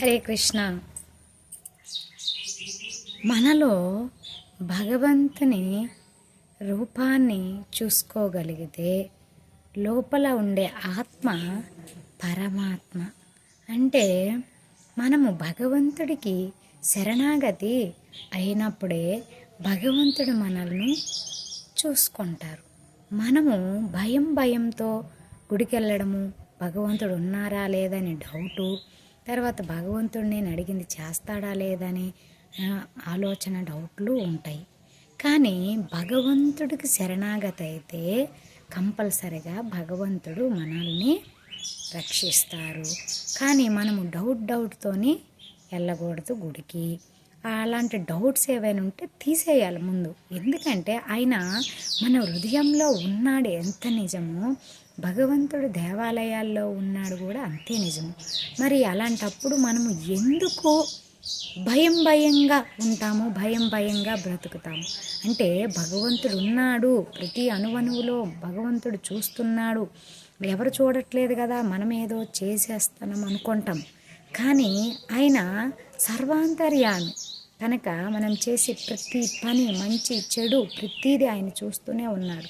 హరే కృష్ణ. మనలో భగవంతుని రూపాన్ని చూసుకోగలిగితే లోపల ఉండే ఆత్మ పరమాత్మ. అంటే మనము భగవంతుడికి శరణాగతి అయినప్పుడే భగవంతుడు మనల్ని చూసుకుంటారు. మనము భయం భయంతో గుడికెళ్ళడము భగవంతుడు ఉన్నారా లేదని డౌటు తర్వాత భగవంతుడు నేను అడిగింది చేస్తాడా లేదని ఆలోచన డౌట్లు ఉంటాయి. కానీ భగవంతుడికి శరణాగతి అయితే కంపల్సరిగా భగవంతుడు మనల్ని రక్షిస్తారు. కానీ మనము డౌట్ డౌట్తోని వెళ్ళకూడదు గుడికి. అలాంటి డౌట్స్ ఏవైనా ఉంటే తీసేయాలి ముందు. ఎందుకంటే ఆయన మన హృదయంలో ఉన్నాడు ఎంత నిజమో భగవంతుడు దేవాలయాల్లో ఉన్నాడు కూడా అంతే నిజము. మరి అలాంటప్పుడు మనము ఎందుకు భయం భయంగా ఉంటాము భయం భయంగా బ్రతుకుతాము. అంటే భగవంతుడు ఉన్నాడు ప్రతి అణువణువులో భగవంతుడు చూస్తున్నాడు. ఎవరు చూడట్లేదు కదా మనం ఏదో చేసేస్తున్నాం అనుకుంటాం. కానీ ఆయన సర్వాంతర్యామి. కనుక మనం చేసే ప్రతి పని మంచి చెడు ప్రతిదీ ఆయన చూస్తూనే ఉన్నాడు.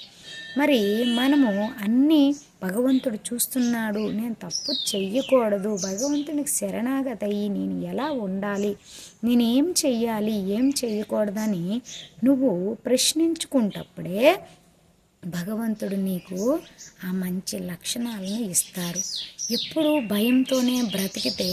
మరి మనము అన్నీ భగవంతుడు చూస్తున్నాడు నేను తప్పు చెయ్యకూడదు భగవంతునికి శరణాగత అయ్యి నేను ఎలా ఉండాలి నేను ఏం చెయ్యాలి ఏం చెయ్యకూడదని నువ్వు ప్రశ్నించుకుంటప్పుడే భగవంతుడు నీకు ఆ మంచి లక్షణాలను ఇస్తారు ఎప్పుడు భయంతోనే బ్రతికితే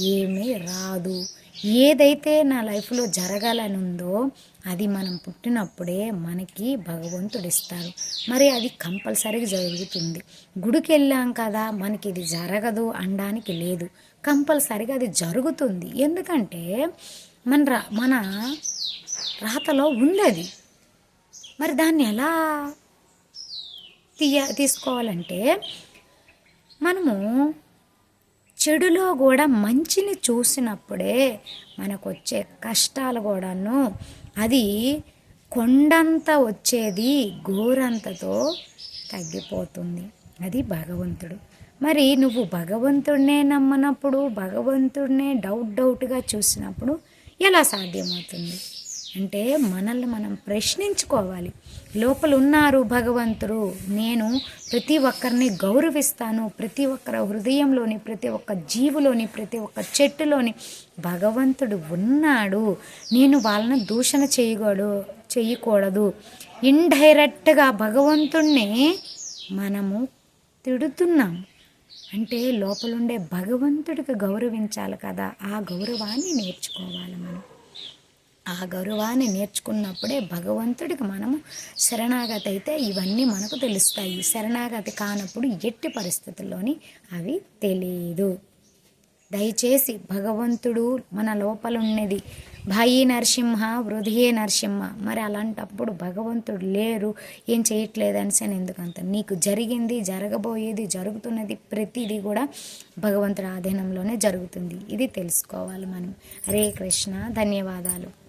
ఏమీ రాదు. ఏదైతే నా లైఫ్లో జరగాలని ఉందో అది మనం పుట్టినప్పుడే మనకి భగవంతుడు ఇస్తారు మరి అది కంపల్సరీగా జరుగుతుంది. గుడికి వెళ్ళాం కదా మనకి ఇది జరగదు అనడానికి లేదు. కంపల్సరీగా అది జరుగుతుంది. ఎందుకంటే మన రా మన రాతలో ఉంది అది. మరి దాన్ని ఎలా తీయ తీసుకోవాలంటే మనము చెడులో కూడా మంచిని చూసినప్పుడే మనకు వచ్చే కష్టాలు కూడాను అది కొండంత వచ్చేది గోరంతతో తగ్గిపోతుంది. అది భగవంతుడు. మరి నువ్వు భగవంతుడినే నమ్మనప్పుడు భగవంతుడినే డౌట్ డౌట్గా చూసినప్పుడు ఎలా సాధ్యమవుతుంది? అంటే మనల్ని మనం ప్రశ్నించుకోవాలి. లోపల ఉన్నారు భగవంతుడు. నేను ప్రతి ఒక్కరిని గౌరవిస్తాను. ప్రతి ఒక్కరి హృదయంలోని ప్రతి ఒక్క జీవులోని ప్రతి ఒక్క చెట్టులోని భగవంతుడు ఉన్నాడు. నేను వాళ్ళని దూషణ చేయకూడదు చేయకూడదు. ఇండైరెక్ట్గా భగవంతుణ్ణి మనము తిడుతున్నాం. అంటే లోపలుండే భగవంతుడికి గౌరవించాలి కదా. ఆ గౌరవాన్ని నేర్చుకోవాలి మనం. ఆ గౌరవాన్ని నేర్చుకున్నప్పుడే భగవంతుడికి మనము శరణాగతి అయితే ఇవన్నీ మనకు తెలుస్తాయి. శరణాగతి కానప్పుడు ఎట్టి పరిస్థితుల్లోని అవి తెలియదు దయచేసి భగవంతుడు మన లోపల ఉన్నది నరసింహ హృదయే నరసింహ. మరి అలాంటప్పుడు భగవంతుడు లేరు. ఏం చేయట్లేదని అని ఎందుకంత? నీకు జరిగింది జరగబోయేది జరుగుతున్నది ప్రతిదీ కూడా భగవంతుడి ఆధీనంలోనే జరుగుతుంది. ఇది తెలుసుకోవాలి మనం. హరే కృష్ణ. ధన్యవాదాలు.